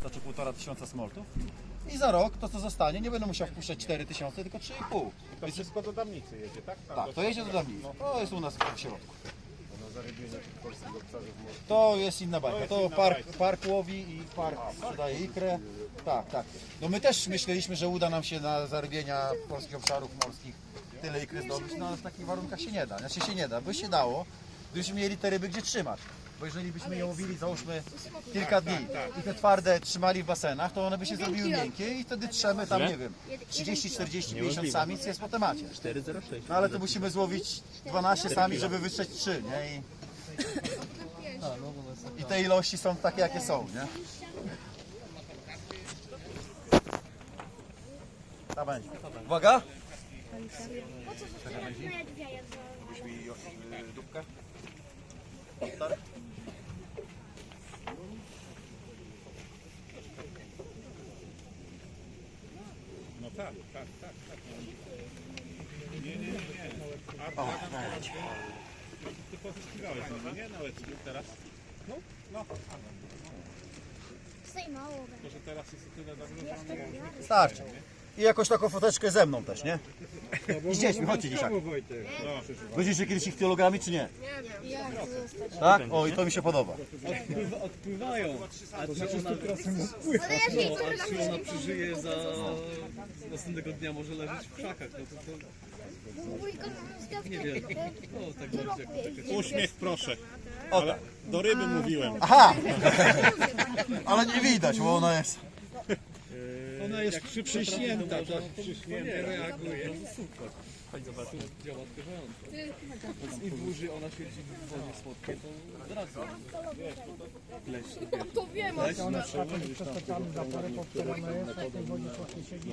znaczy półtora tysiąca smoltów. I za rok to co zostanie, nie będę musiał wpuszczać 4 tysiące, tylko 3,5. To wszystko do Dawnicy jedzie, tak? Tam Tak, do- to jedzie do Dawnicy. To jest u nas w środku. Na zarybienie tych polskich obszarów morskich. To jest inna bajka. jest To inna park, bajka. park łowi i park sprzedaje ikrę. Tak, tak. No my też myśleliśmy, że uda nam się na zarybienia polskich obszarów morskich tyle ikry zdobyć, no ale w takich warunkach się nie da. Znaczy się nie da, by się dało, gdybyśmy mieli te ryby gdzie trzymać. Bo jeżeli byśmy je łowili, załóżmy, kilka dni i te twarde trzymali w basenach, to one by się zrobiły miękkie i wtedy trzemy tam, nie wiem, 30, 40, 50 samic jest po temacie. 4,06. No ale to musimy złowić 12 sami, żeby wytrzeć 3, nie? I, I te ilości są takie, jakie są, nie? Ta będzie. Uwaga! Byś mi dupkę? Tak? No tak, tak, tak. tak. O, będzie. Ty pozyskiwałeś może, nie? Na łecku teraz? No, no. Może teraz jest tyle nie może. Starczy. I jakąś taką foteczkę ze mną też, nie? I z dziećmi, chodźcie dzisiaj. Będziecie kiedyś ich teologami, czy nie? Tak? O, i to mi się podoba. Odpływają. A czy ona, no, a czy ona przeżyje za następnego dnia może leżeć w krzakach? No to, to nie wiem. No tak Uśmiech proszę. O, do ryby mówiłem. Aha! Ale nie widać, bo ona jest. Ona jest przyśnięta, tak? Nie reaguje. Super. Zobacz, działa odkażająco. Więc im dłużej ona siedzi w wodzie słodkiej, to zdradza. To wiem, Leśna, Przed zaporem, po którym jest, w tej wodzie słodkiej siedzi.